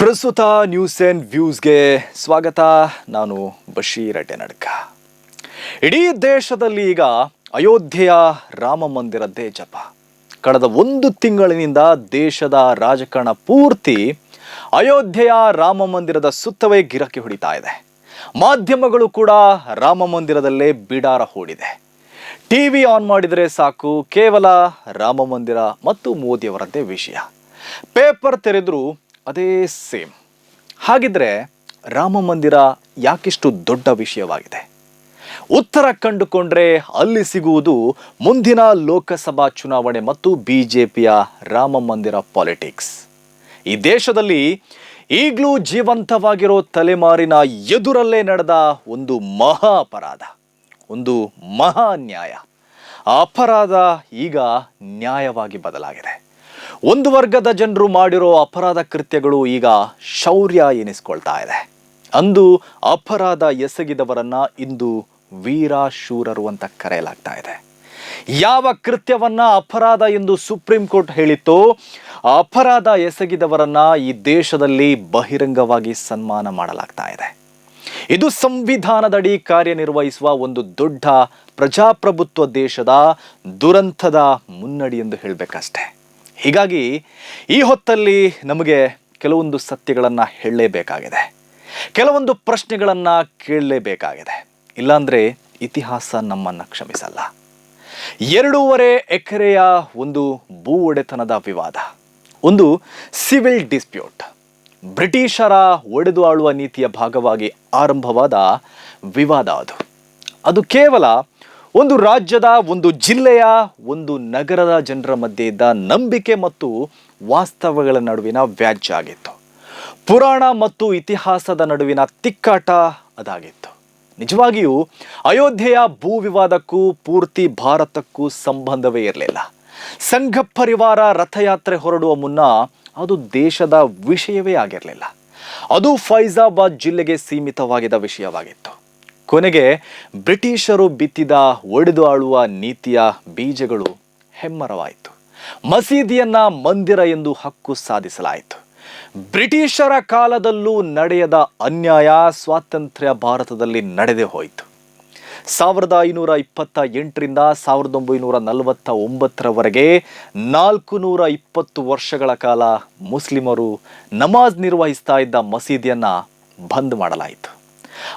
ಪ್ರಸ್ತುತ news and ವ್ಯೂಸ್ಗೆ ಸ್ವಾಗತ. ನಾನು ಬಶೀರ್ ಅಡ್ಡೆನಡ್ಕ. ಇಡೀ ದೇಶದಲ್ಲಿ ಈಗ ಅಯೋಧ್ಯೆಯ ರಾಮ ಮಂದಿರದ್ದೇ ಜಪ. ಕಳೆದ ಒಂದು ತಿಂಗಳಿನಿಂದ ದೇಶದ ರಾಜಕಾರಣ ಪೂರ್ತಿ ಅಯೋಧ್ಯೆಯ ರಾಮ ಮಂದಿರದ ಸುತ್ತವೇ ಗಿರಕಿ ಹೊಡಿತಾ ಇದೆ. ಮಾಧ್ಯಮಗಳು ಕೂಡ ರಾಮ ಮಂದಿರದಲ್ಲೇ ಬಿಡಾರ ಹೂಡಿದೆ. ಟಿವಿ ಆನ್ ಮಾಡಿದರೆ ಸಾಕು, ಕೇವಲ ರಾಮ ಮಂದಿರ ಮತ್ತು ಮೋದಿಯವರದ್ದೇ ವಿಷಯ. ಪೇಪರ್ ತೆರೆದ್ರು ಅದೇ ಸೇಮ್. ಹಾಗಿದ್ರೆ ರಾಮ ಮಂದಿರ ಯಾಕಿಷ್ಟು ದೊಡ್ಡ ವಿಷಯವಾಗಿದೆ? ಉತ್ತರ ಕಂಡುಕೊಂಡ್ರೆ ಅಲ್ಲಿ ಸಿಗುವುದು ಮುಂದಿನ ಲೋಕಸಭಾ ಚುನಾವಣೆ ಮತ್ತು ಬಿ ಜೆ ಪಿಯ ರಾಮ ಮಂದಿರ ಪಾಲಿಟಿಕ್ಸ್. ಈ ದೇಶದಲ್ಲಿ ಈಗಲೂ ಜೀವಂತವಾಗಿರೋ ತಲೆಮಾರಿನ ಎದುರಲ್ಲೇ ನಡೆದ ಒಂದು ಮಹಾ ಅಪರಾಧ, ಒಂದು ಮಹಾ ನ್ಯಾಯ. ಅಪರಾಧ ಈಗ ನ್ಯಾಯವಾಗಿ ಬದಲಾಗಿದೆ. ಒಂದು ವರ್ಗದ ಜನರು ಮಾಡಿರೋ ಅಪರಾಧ ಕೃತ್ಯಗಳು ಈಗ ಶೌರ್ಯ ಎನಿಸ್ಕೊಳ್ತಾ ಇದೆ. ಅಂದು ಅಪರಾಧ ಎಸಗಿದವರನ್ನ ಇಂದು ವೀರ ಶೂರರು ಅಂತ ಕರೆಯಲಾಗ್ತಾ ಇದೆ. ಯಾವ ಕೃತ್ಯವನ್ನ ಅಪರಾಧ ಎಂದು ಸುಪ್ರೀಂ ಕೋರ್ಟ್ ಹೇಳಿತ್ತೋ, ಅಪರಾಧ ಎಸಗಿದವರನ್ನ ಈ ದೇಶದಲ್ಲಿ ಬಹಿರಂಗವಾಗಿ ಸನ್ಮಾನ ಮಾಡಲಾಗ್ತಾ ಇದೆ. ಇದು ಸಂವಿಧಾನದಡಿ ಕಾರ್ಯನಿರ್ವಹಿಸುವ ಒಂದು ದೊಡ್ಡ ಪ್ರಜಾಪ್ರಭುತ್ವ ದೇಶದ ದುರಂತದ ಮುನ್ನಡಿ ಎಂದು ಹೇಳಬೇಕಷ್ಟೆ. ಹೀಗಾಗಿ ಈ ಹೊತ್ತಲ್ಲಿ ನಮಗೆ ಕೆಲವೊಂದು ಸತ್ಯಗಳನ್ನು ಹೇಳಲೇಬೇಕಾಗಿದೆ. ಕೆಲವೊಂದು ಪ್ರಶ್ನೆಗಳನ್ನು ಕೇಳಲೇಬೇಕಾಗಿದೆ. ಇಲ್ಲಾಂದರೆ ಇತಿಹಾಸ ನಮ್ಮನ್ನು ಕ್ಷಮಿಸಲ್ಲ. ಎರಡೂವರೆ ಎಕರೆಯ ಒಂದು ಭೂ ಒಡೆತನದ ವಿವಾದ, ಒಂದು ಸಿವಿಲ್ ಡಿಸ್ಪ್ಯೂಟ್, ಬ್ರಿಟಿಷರ ಒಡೆದು ಆಳುವ ನೀತಿಯ ಭಾಗವಾಗಿ ಆರಂಭವಾದ ವಿವಾದ ಅದು. ಅದು ಕೇವಲ ಒಂದು ರಾಜ್ಯದ, ಒಂದು ಜಿಲ್ಲೆಯ, ಒಂದು ನಗರದ ಜನರ ಮಧ್ಯೆ ಇದ್ದ ನಂಬಿಕೆ ಮತ್ತು ವಾಸ್ತವಗಳ ನಡುವಿನ ವ್ಯಾಜ್ಯ ಆಗಿತ್ತು. ಪುರಾಣ ಮತ್ತು ಇತಿಹಾಸದ ನಡುವಿನ ತಿಕ್ಕಾಟ ಅದಾಗಿತ್ತು. ನಿಜವಾಗಿಯೂ, ಅಯೋಧ್ಯೆಯ ಭೂ ವಿವಾದಕ್ಕೂ, ಪೂರ್ತಿ ಭಾರತಕ್ಕೂ ಸಂಬಂಧವೇ ಇರಲಿಲ್ಲ. ಸಂಘ ಪರಿವಾರ ರಥಯಾತ್ರೆ ಹೊರಡುವ ಮುನ್ನ ಅದು ದೇಶದ ವಿಷಯವೇ ಆಗಿರಲಿಲ್ಲ. ಅದು ಫೈಜಾಬಾದ್ ಜಿಲ್ಲೆಗೆ ಸೀಮಿತವಾಗಿದ್ದ ವಿಷಯವಾಗಿತ್ತು. ಕೊನೆಗೆ ಬ್ರಿಟಿಷರು ಬಿತ್ತಿದ ಒಡೆದು ಆಳುವ ನೀತಿಯ ಬೀಜಗಳು ಹೆಮ್ಮರವಾಯಿತು. ಮಸೀದಿಯನ್ನ ಮಂದಿರ ಎಂದು ಹಕ್ಕು ಸಾಧಿಸಲಾಯಿತು. ಬ್ರಿಟಿಷರ ಕಾಲದಲ್ಲೂ ನಡೆಯದ ಅನ್ಯಾಯ ಸ್ವಾತಂತ್ರ್ಯ ಭಾರತದಲ್ಲಿ ನಡೆದೇ ಹೋಯಿತು. ಸಾವಿರದ ಐನೂರ ಇಪ್ಪತ್ತ ಎಂಟರಿಂದ ಸಾವಿರದ ಒಂಬೈನೂರ ನಲವತ್ತ ಒಂಬತ್ತರವರೆಗೆ ನಾಲ್ಕು ನೂರ ಇಪ್ಪತ್ತು ವರ್ಷಗಳ ಕಾಲ ಮುಸ್ಲಿಮರು ನಮಾಜ್ ನಿರ್ವಹಿಸ್ತಾ ಇದ್ದ ಮಸೀದಿಯನ್ನು ಬಂದ್ ಮಾಡಲಾಯಿತು.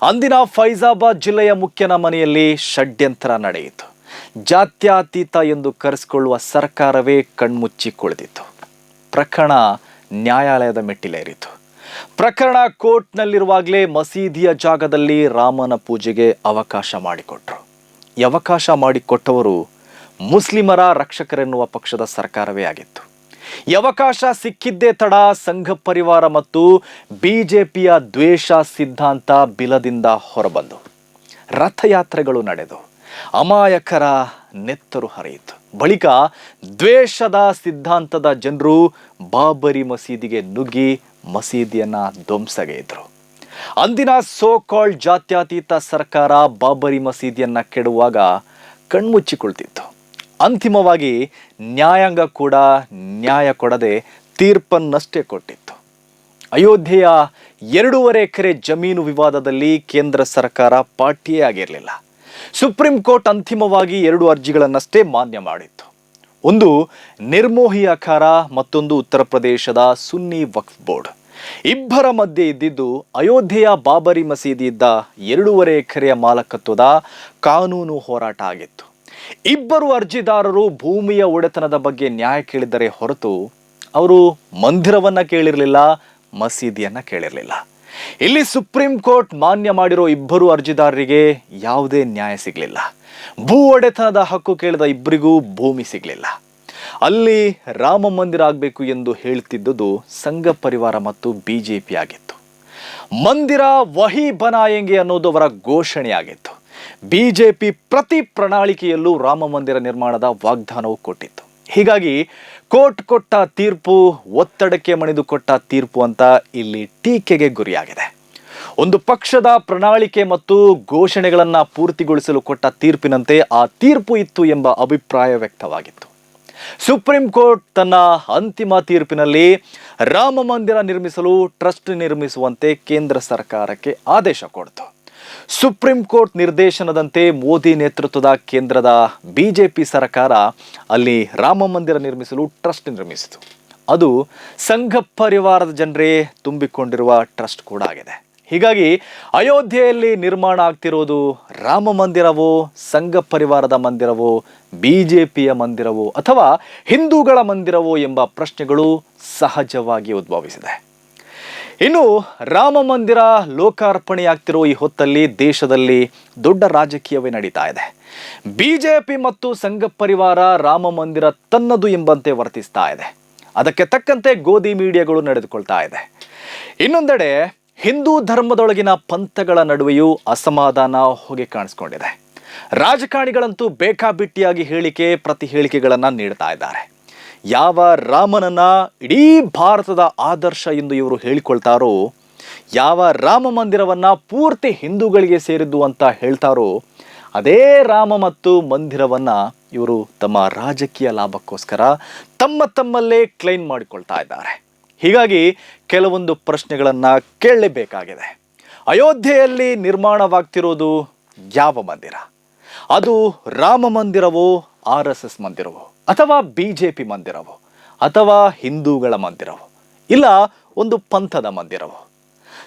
ಅಂದಿನ ಫೈಜಾಬಾದ್ ಜಿಲ್ಲೆಯ ಮುಖ್ಯನ ಮನೆಯಲ್ಲಿ ಷಡ್ಯಂತ್ರ ನಡೆಯಿತು. ಜಾತ್ಯಾತೀತ ಎಂದು ಕರೆಸಿಕೊಳ್ಳುವ ಸರ್ಕಾರವೇ ಕಣ್ಮುಚ್ಚಿ ಕುಳಿತಿತ್ತು. ಪ್ರಕರಣ ನ್ಯಾಯಾಲಯದ ಮೆಟ್ಟಿಲೇರಿತು. ಪ್ರಕರಣ ಕೋರ್ಟ್ನಲ್ಲಿರುವಾಗಲೇ ಮಸೀದಿಯ ಜಾಗದಲ್ಲಿ ರಾಮನ ಪೂಜೆಗೆ ಅವಕಾಶ ಮಾಡಿಕೊಟ್ರು. ಅವಕಾಶ ಮಾಡಿಕೊಟ್ಟವರು ಮುಸ್ಲಿಮರ ರಕ್ಷಕರೆನ್ನುವ ಪಕ್ಷದ ಸರ್ಕಾರವೇ ಆಗಿತ್ತು. ಅವಕಾಶ ಸಿಕ್ಕಿದ್ದೇ ತಡ ಸಂಘ ಪರಿವಾರ ಮತ್ತು ಬಿಜೆಪಿಯ ದ್ವೇಷ ಸಿದ್ಧಾಂತ ಬಿಲದಿಂದ ಹೊರಬಂದು ರಥಯಾತ್ರೆಗಳು ನಡೆದು ಅಮಾಯಕರ ನೆತ್ತರು ಹರಿಯಿತು. ಬಳಿಕ ದ್ವೇಷದ ಸಿದ್ಧಾಂತದ ಜನರು ಬಾಬರಿ ಮಸೀದಿಗೆ ನುಗ್ಗಿ ಮಸೀದಿಯನ್ನ ಧ್ವಂಸಗೈದ್ರು ಅಂದಿನ ಸೋ ಕಾಲ್ಡ್ ಜಾತ್ಯತೀತ ಸರ್ಕಾರ ಬಾಬರಿ ಮಸೀದಿಯನ್ನ ಕೆಡುವಾಗ ಕಣ್ಮುಚ್ಚಿಕೊಳ್ತಿತ್ತು. ಅಂತಿಮವಾಗಿ ನ್ಯಾಯಾಂಗ ಕೂಡ ನ್ಯಾಯ ಕೊಡದೆ ತೀರ್ಪನ್ನಷ್ಟೇ ಕೊಟ್ಟಿತ್ತು. ಅಯೋಧ್ಯೆಯ ಎರಡೂವರೆ ಎಕರೆ ಜಮೀನು ವಿವಾದದಲ್ಲಿ ಕೇಂದ್ರ ಸರ್ಕಾರ ಪಾರ್ಟಿಯೇ ಆಗಿರಲಿಲ್ಲ. ಸುಪ್ರೀಂ ಕೋರ್ಟ್ ಅಂತಿಮವಾಗಿ ಎರಡು ಅರ್ಜಿಗಳನ್ನಷ್ಟೇ ಮಾನ್ಯ ಮಾಡಿತ್ತು. ಒಂದು ನಿರ್ಮೋಹಿ ಅಖಾರ, ಮತ್ತೊಂದು ಉತ್ತರ ಪ್ರದೇಶದ ಸುನ್ನಿ ವಕ್ಫ್ ಬೋರ್ಡ್. ಇಬ್ಬರ ಮಧ್ಯೆ ಇದ್ದಿದ್ದು ಅಯೋಧ್ಯೆಯ ಬಾಬರಿ ಮಸೀದಿ ಇದ್ದ ಎರಡೂವರೆ ಎಕರೆಯ ಮಾಲಕತ್ವದ ಕಾನೂನು ಹೋರಾಟ ಆಗಿತ್ತು. ಇಬ್ಬರು ಅರ್ಜಿದಾರರು ಭೂಮಿಯ ಒಡೆತನದ ಬಗ್ಗೆ ನ್ಯಾಯ ಕೇಳಿದರೆ ಹೊರತು ಅವರು ಮಂದಿರವನ್ನ ಕೇಳಿರಲಿಲ್ಲ, ಮಸೀದಿಯನ್ನ ಕೇಳಿರಲಿಲ್ಲ. ಇಲ್ಲಿ ಸುಪ್ರೀಂ ಕೋರ್ಟ್ ಮಾನ್ಯ ಮಾಡಿರೋ ಇಬ್ಬರು ಅರ್ಜಿದಾರರಿಗೆ ಯಾವುದೇ ನ್ಯಾಯ ಸಿಗಲಿಲ್ಲ. ಭೂ ಒಡೆತನದ ಹಕ್ಕು ಕೇಳಿದ ಇಬ್ಬರಿಗೂ ಭೂಮಿ ಸಿಗಲಿಲ್ಲ. ಅಲ್ಲಿ ರಾಮ ಮಂದಿರ ಆಗಬೇಕು ಎಂದು ಹೇಳ್ತಿದ್ದುದು ಸಂಘ ಪರಿವಾರ ಮತ್ತು ಬಿಜೆಪಿ ಆಗಿತ್ತು. ಮಂದಿರ ವಹಿ ಬನಾಯಂಗೆ ಅನ್ನೋದು ಅವರ ಘೋಷಣೆಯಾಗಿತ್ತು. ಬಿಜೆಪಿ ಪ್ರತಿ ಪ್ರಣಾಳಿಕೆಯಲ್ಲೂ ರಾಮ ಮಂದಿರ ನಿರ್ಮಾಣದ ವಾಗ್ದಾನವು ಕೊಟ್ಟಿತ್ತು. ಹೀಗಾಗಿ ಕೋರ್ಟ್ ಕೊಟ್ಟ ತೀರ್ಪು, ಒತ್ತಡಕ್ಕೆ ಮಣಿದು ಕೊಟ್ಟ ತೀರ್ಪು ಅಂತ ಇಲ್ಲಿ ಟೀಕೆಗೆ ಗುರಿಯಾಗಿದೆ. ಒಂದು ಪಕ್ಷದ ಪ್ರಣಾಳಿಕೆ ಮತ್ತು ಘೋಷಣೆಗಳನ್ನು ಪೂರ್ತಿಗೊಳಿಸಲು ಕೊಟ್ಟ ತೀರ್ಪಿನಂತೆ ಆ ತೀರ್ಪು ಇತ್ತು ಎಂಬ ಅಭಿಪ್ರಾಯ ವ್ಯಕ್ತವಾಗಿತ್ತು. ಸುಪ್ರೀಂ ಕೋರ್ಟ್ ತನ್ನ ಅಂತಿಮ ತೀರ್ಪಿನಲ್ಲಿ ರಾಮ ಮಂದಿರ ನಿರ್ಮಿಸಲು ಟ್ರಸ್ಟ್ ನಿರ್ಮಿಸುವಂತೆ ಕೇಂದ್ರ ಸರ್ಕಾರಕ್ಕೆ ಆದೇಶ ಕೊಡ್ತು. ಸುಪ್ರೀಂ ಕೋರ್ಟ್ ನಿರ್ದೇಶನದಂತೆ ಮೋದಿ ನೇತೃತ್ವದ ಕೇಂದ್ರದ ಬಿಜೆಪಿ ಸರ್ಕಾರ ಅಲ್ಲಿ ರಾಮ ಮಂದಿರ ನಿರ್ಮಿಸಲು ಟ್ರಸ್ಟ್ ನಿರ್ಮಿಸಿತು. ಅದು ಸಂಘ ಪರಿವಾರದ ಜನರೇ ತುಂಬಿಕೊಂಡಿರುವ ಟ್ರಸ್ಟ್ ಕೂಡ ಆಗಿದೆ. ಹೀಗಾಗಿ ಅಯೋಧ್ಯೆಯಲ್ಲಿ ನಿರ್ಮಾಣ ಆಗ್ತಿರೋದು ರಾಮ ಮಂದಿರವೋ, ಸಂಘ ಪರಿವಾರದ ಮಂದಿರವೋ, ಬಿಜೆಪಿಯ ಮಂದಿರವೋ ಅಥವಾ ಹಿಂದೂಗಳ ಮಂದಿರವೋ ಎಂಬ ಪ್ರಶ್ನೆಗಳು ಸಹಜವಾಗಿ ಉದ್ಭವಿಸಿದೆ. ಇನ್ನು ರಾಮ ಮಂದಿರ ಲೋಕಾರ್ಪಣೆಯಾಗ್ತಿರೋ ಈ ಹೊತ್ತಲ್ಲಿ ದೇಶದಲ್ಲಿ ದೊಡ್ಡ ರಾಜಕೀಯವೇ ನಡೀತಾ ಇದೆ. ಬಿಜೆಪಿ ಮತ್ತು ಸಂಘ ಪರಿವಾರ ರಾಮ ಮಂದಿರ ತನ್ನದು ಎಂಬಂತೆ ವರ್ತಿಸ್ತಾ ಇದೆ. ಅದಕ್ಕೆ ತಕ್ಕಂತೆ ಗೋಧಿ ಮೀಡಿಯಾಗಳು ನಡೆದುಕೊಳ್ತಾ ಇದೆ. ಇನ್ನೊಂದೆಡೆ ಹಿಂದೂ ಧರ್ಮದೊಳಗಿನ ಪಂಥಗಳ ನಡುವೆಯೂ ಅಸಮಾಧಾನ ಹೊಗೆ ಕಾಣಿಸ್ಕೊಂಡಿದೆ. ರಾಜಕಾರಣಿಗಳಂತೂ ಬೇಕಾಬಿಟ್ಟಿಯಾಗಿ ಹೇಳಿಕೆ ಪ್ರತಿ ಹೇಳಿಕೆಗಳನ್ನು ನೀಡ್ತಾ ಇದ್ದಾರೆ. ಯಾವ ರಾಮನನ್ನ ಇಡೀ ಭಾರತದ ಆದರ್ಶ ಎಂದು ಇವರು ಹೇಳಿಕೊಳ್ತಾರೋ, ಯಾವ ರಾಮ ಮಂದಿರವನ್ನ ಪೂರ್ತಿ ಹಿಂದೂಗಳಿಗೆ ಸೇರಿದ್ದು ಅಂತ ಹೇಳ್ತಾರೋ, ಅದೇ ರಾಮ ಮತ್ತು ಮಂದಿರವನ್ನ ಇವರು ತಮ್ಮ ರಾಜಕೀಯ ಲಾಭಕ್ಕೋಸ್ಕರ ತಮ್ಮ ತಮ್ಮಲ್ಲೇ ಕ್ಲೈಮ್ ಮಾಡಿಕೊಳ್ತಾ ಇದ್ದಾರೆ. ಹೀಗಾಗಿ ಕೆಲವೊಂದು ಪ್ರಶ್ನೆಗಳನ್ನು ಕೇಳಲೇಬೇಕಾಗಿದೆ. ಅಯೋಧ್ಯೆಯಲ್ಲಿ ನಿರ್ಮಾಣವಾಗ್ತಿರೋದು ಯಾವ ಮಂದಿರ? ಅದು ರಾಮ ಮಂದಿರವೋ, ಆರ್ ಎಸ್ ಎಸ್ ಮಂದಿರವೋ? ಅಥವಾ ಬಿ ಜೆ ಪಿ ಮಂದಿರವೋ, ಅಥವಾ ಹಿಂದೂಗಳ ಮಂದಿರವೋ, ಇಲ್ಲ ಒಂದು ಪಂಥದ ಮಂದಿರವೋ.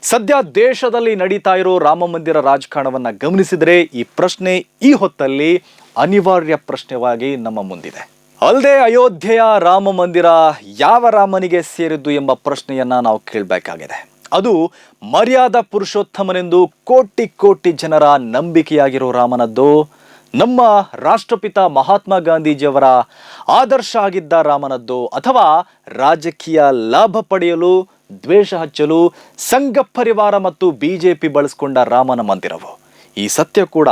ಸದ್ಯ ದೇಶದಲ್ಲಿ ನಡೀತಾ ಇರೋ ರಾಮ ಮಂದಿರ ರಾಜಕಾರಣವನ್ನು ಗಮನಿಸಿದರೆ ಈ ಪ್ರಶ್ನೆ ಈ ಹೊತ್ತಲ್ಲಿ ಅನಿವಾರ್ಯ ಪ್ರಶ್ನೆವಾಗಿ ನಮ್ಮ ಮುಂದಿದೆ. ಅಲ್ಲದೆ ಅಯೋಧ್ಯೆಯ ರಾಮ ಮಂದಿರ ಯಾವ ರಾಮನಿಗೆ ಸೇರಿದ್ದು ಎಂಬ ಪ್ರಶ್ನೆಯನ್ನ ನಾವು ಕೇಳಬೇಕಾಗಿದೆ. ಅದು ಮರ್ಯಾದ ಪುರುಷೋತ್ತಮನೆಂದು ಕೋಟಿ ಕೋಟಿ ಜನರ ನಂಬಿಕೆಯಾಗಿರೋ ರಾಮನದ್ದು ನಮ್ಮ ರಾಷ್ಟ್ರಪಿತ ಮಹಾತ್ಮ ಗಾಂಧೀಜಿಯವರ ಆದರ್ಶ ಆಗಿದ್ದ ರಾಮನದ್ದು ಅಥವಾ ರಾಜಕೀಯ ಲಾಭ ಪಡೆಯಲು, ದ್ವೇಷ ಹಚ್ಚಲು, ಸಂಘ ಪರಿವಾರ ಮತ್ತು ಪಿ ಬಳಸಿಕೊಂಡ ರಾಮನ ಮಂದಿರವು. ಈ ಸತ್ಯ ಕೂಡ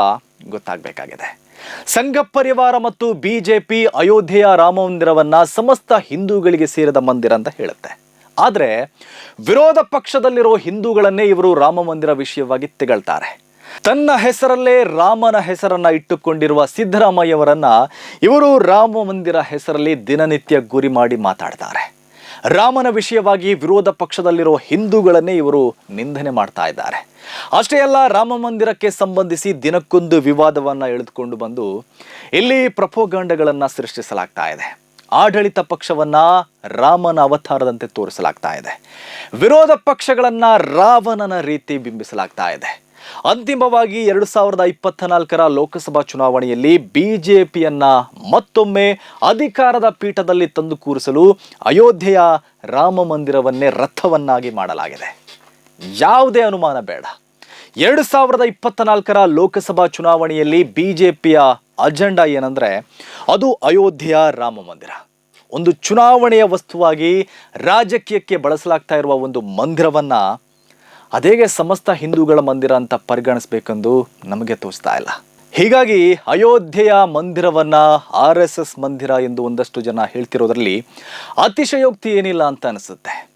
ಗೊತ್ತಾಗಬೇಕಾಗಿದೆ. ಸಂಘ ಪರಿವಾರ ಮತ್ತು ಬಿ ಜೆ ಪಿ ಅಯೋಧ್ಯೆಯ ರಾಮ ಮಂದಿರವನ್ನ ಸಮಸ್ತ ಹಿಂದೂಗಳಿಗೆ ಸೇರಿದ ಮಂದಿರ ಅಂತ ಹೇಳುತ್ತೆ. ಆದರೆ ವಿರೋಧ ಪಕ್ಷದಲ್ಲಿರೋ ಹಿಂದೂಗಳನ್ನೇ ಇವರು ರಾಮ ಮಂದಿರ ವಿಷಯವಾಗಿ ತೆಗಳ್ತಾರೆ. ತನ್ನ ಹೆಸರಲ್ಲೇ ರಾಮನ ಹೆಸರನ್ನ ಇಟ್ಟುಕೊಂಡಿರುವ ಸಿದ್ದರಾಮಯ್ಯವರನ್ನ ಇವರು ರಾಮ ಮಂದಿರ ಹೆಸರಲ್ಲಿ ದಿನನಿತ್ಯ ಗುರಿ ಮಾಡಿ ಮಾತಾಡ್ತಾರೆ. ರಾಮನ ವಿಷಯವಾಗಿ ವಿರೋಧ ಪಕ್ಷದಲ್ಲಿರೋ ಹಿಂದೂಗಳನ್ನೇ ಇವರು ನಿಂದನೆ ಮಾಡ್ತಾ ಇದ್ದಾರೆ. ಅಷ್ಟೇ ಅಲ್ಲ, ರಾಮ ಮಂದಿರಕ್ಕೆ ಸಂಬಂಧಿಸಿ ದಿನಕ್ಕೊಂದು ವಿವಾದವನ್ನ ಎಳೆದುಕೊಂಡು ಬಂದು ಇಲ್ಲಿ ಪ್ರಪೋಗಂಡಗಳನ್ನ ಸೃಷ್ಟಿಸಲಾಗ್ತಾ ಇದೆ. ಆಡಳಿತ ಪಕ್ಷವನ್ನ ರಾಮನ ಅವತಾರದಂತೆ ತೋರಿಸಲಾಗ್ತಾ ಇದೆ. ವಿರೋಧ ಪಕ್ಷಗಳನ್ನ ರಾವಣನ ರೀತಿ ಬಿಂಬಿಸಲಾಗ್ತಾ ಇದೆ. ಅಂತಿಮವಾಗಿ ಎರಡು ಸಾವಿರದ ಇಪ್ಪತ್ತ ನಾಲ್ಕರ ಲೋಕಸಭಾ ಚುನಾವಣೆಯಲ್ಲಿ ಬಿಜೆಪಿಯನ್ನ ಮತ್ತೊಮ್ಮೆ ಅಧಿಕಾರದ ಪೀಠದಲ್ಲಿ ತಂದು ಕೂರಿಸಲು ಅಯೋಧ್ಯೆಯ ರಾಮ ಮಂದಿರವನ್ನೇ ರಥವನ್ನಾಗಿ ಮಾಡಲಾಗಿದೆ. ಯಾವುದೇ ಅನುಮಾನ ಬೇಡ. ಎರಡು ಸಾವಿರದ ಇಪ್ಪತ್ತ ನಾಲ್ಕರ ಲೋಕಸಭಾ ಚುನಾವಣೆಯಲ್ಲಿ ಬಿಜೆಪಿಯ ಅಜೆಂಡಾ ಏನಂದ್ರೆ ಅದು ಅಯೋಧ್ಯೆಯ ರಾಮ ಮಂದಿರ. ಒಂದು ಚುನಾವಣೆಯ ವಸ್ತುವಾಗಿ ರಾಜಕೀಯಕ್ಕೆ ಬಳಸಲಾಗ್ತಾ ಇರುವ ಒಂದು ಮಂದಿರವನ್ನ ಅದೇಗೆ ಸಮಸ್ತ ಹಿಂದೂಗಳ ಮಂದಿರ ಅಂತ ಪರಿಗಣಿಸ್ಬೇಕೆಂದು ನಮಗೆ ತೋಚ್ತಾ ಇಲ್ಲ. ಹೀಗಾಗಿ ಅಯೋಧ್ಯೆಯ ಮಂದಿರವನ್ನ ಆರ್ ಎಸ್ ಎಸ್ ಮಂದಿರ ಎಂದು ಒಂದಷ್ಟು ಜನ ಹೇಳ್ತಿರೋದ್ರಲ್ಲಿ ಅತಿಶಯೋಕ್ತಿ ಏನಿಲ್ಲ ಅಂತ ಅನಿಸುತ್ತೆ.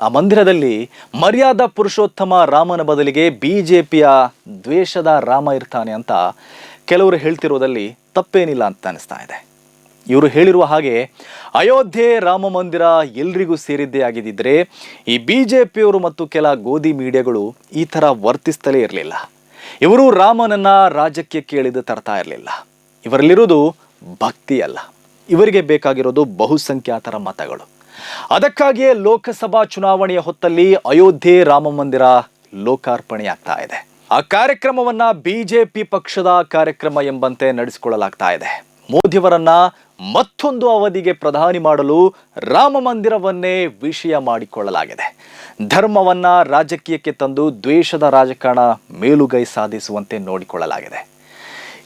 ಆ ಮಂದಿರದಲ್ಲಿ ಮರ್ಯಾದ ಪುರುಷೋತ್ತಮ ರಾಮನ ಬದಲಿಗೆ ಬಿ ಜೆ ಪಿಯ ದ್ವೇಷದ ರಾಮ ಇರ್ತಾನೆ ಅಂತ ಕೆಲವರು ಹೇಳ್ತಿರೋದಲ್ಲಿ ತಪ್ಪೇನಿಲ್ಲ ಅಂತ ಅನಿಸ್ತಾ ಇದೆ. ಇವರು ಹೇಳಿರುವ ಹಾಗೆ ಅಯೋಧ್ಯೆ ರಾಮ ಮಂದಿರ ಎಲ್ರಿಗೂ ಸೇರಿದ್ದೇ ಆಗಿದ್ದರೆ ಈ ಬಿ ಜೆ ಪಿಯವರು ಮತ್ತು ಕೆಲ ಗೋಧಿ ಮೀಡಿಯಾಗಳು ಈ ಥರ ವರ್ತಿಸ್ತಲೇ ಇರಲಿಲ್ಲ. ಇವರು ರಾಮನನ್ನ ರಾಜಕ್ಕೆ ಕೇಳಿದ ತರ್ತಾ ಇರಲಿಲ್ಲ. ಇವರಲ್ಲಿರುವುದು ಭಕ್ತಿ ಅಲ್ಲ. ಇವರಿಗೆ ಬೇಕಾಗಿರೋದು ಬಹುಸಂಖ್ಯಾತರ ಮತಗಳು. ಅದಕ್ಕಾಗಿಯೇ ಲೋಕಸಭಾ ಚುನಾವಣೆಯ ಹೊತ್ತಲ್ಲಿ ಅಯೋಧ್ಯೆ ರಾಮ ಮಂದಿರ ಲೋಕಾರ್ಪಣೆಯಾಗ್ತಾ ಇದೆ. ಆ ಕಾರ್ಯಕ್ರಮವನ್ನ ಬಿಜೆಪಿ ಪಕ್ಷದ ಕಾರ್ಯಕ್ರಮ ಎಂಬಂತೆ ನಡೆಸಿಕೊಳ್ಳಲಾಗ್ತಾ ಇದೆ. ಮೋದಿಯವರನ್ನ ಮತ್ತೊಂದು ಅವಧಿಗೆ ಪ್ರಧಾನಿ ಮಾಡಲು ರಾಮ ಮಂದಿರವನ್ನೇ ವಿಷಯ ಮಾಡಿಕೊಳ್ಳಲಾಗಿದೆ. ಧರ್ಮವನ್ನ ರಾಜಕೀಯಕ್ಕೆ ತಂದು ದ್ವೇಷದ ರಾಜಕಾರಣ ಮೇಲುಗೈ ಸಾಧಿಸುವಂತೆ ನೋಡಿಕೊಳ್ಳಲಾಗಿದೆ.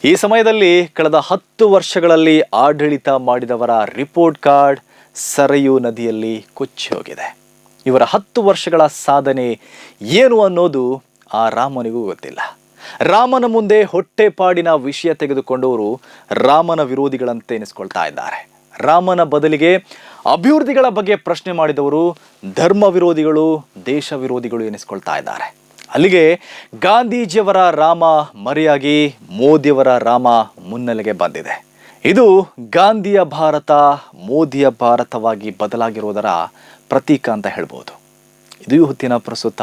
ಈ ಸಮಯದಲ್ಲಿ ಕಳೆದ ಹತ್ತು ವರ್ಷಗಳಲ್ಲಿ ಆಡಳಿತ ಮಾಡಿದವರ ರಿಪೋರ್ಟ್ ಕಾರ್ಡ್ ಸರಯು ನದಿಯಲ್ಲಿ ಕೊಚ್ಚಿ ಹೋಗಿದೆ. ಇವರ ಹತ್ತು ವರ್ಷಗಳ ಸಾಧನೆ ಏನು ಅನ್ನೋದು ಆ ರಾಮನಿಗೂ ಗೊತ್ತಿಲ್ಲ. ರಾಮನ ಮುಂದೆ ಹೊಟ್ಟೆಪಾಡಿನ ವಿಷಯ ತೆಗೆದುಕೊಂಡವರು ರಾಮನ ವಿರೋಧಿಗಳಂತೆ ಎನಿಸ್ಕೊಳ್ತಾ ಇದ್ದಾರೆ. ರಾಮನ ಬದಲಿಗೆ ಅಭಿವೃದ್ಧಿಗಳ ಬಗ್ಗೆ ಪ್ರಶ್ನೆ ಮಾಡಿದವರು ಧರ್ಮ ವಿರೋಧಿಗಳು, ದೇಶ ವಿರೋಧಿಗಳು ಎನಿಸ್ಕೊಳ್ತಾ ಇದ್ದಾರೆ. ಅಲ್ಲಿಗೆ ಗಾಂಧೀಜಿಯವರ ರಾಮ ಮರೆಯಾಗಿ ಮೋದಿಯವರ ರಾಮ ಮುನ್ನೆಲೆಗೆ ಬಂದಿದೆ. ಇದು ಗಾಂಧಿಯ ಭಾರತ, ಮೋದಿಯ ಭಾರತವಾಗಿ ಬದಲಾಗಿರುವುದರ ಪ್ರತೀಕ ಅಂತ ಹೇಳ್ಬೋದು. ಇದು ಹೊತ್ತಿನ ಪ್ರಸ್ತುತ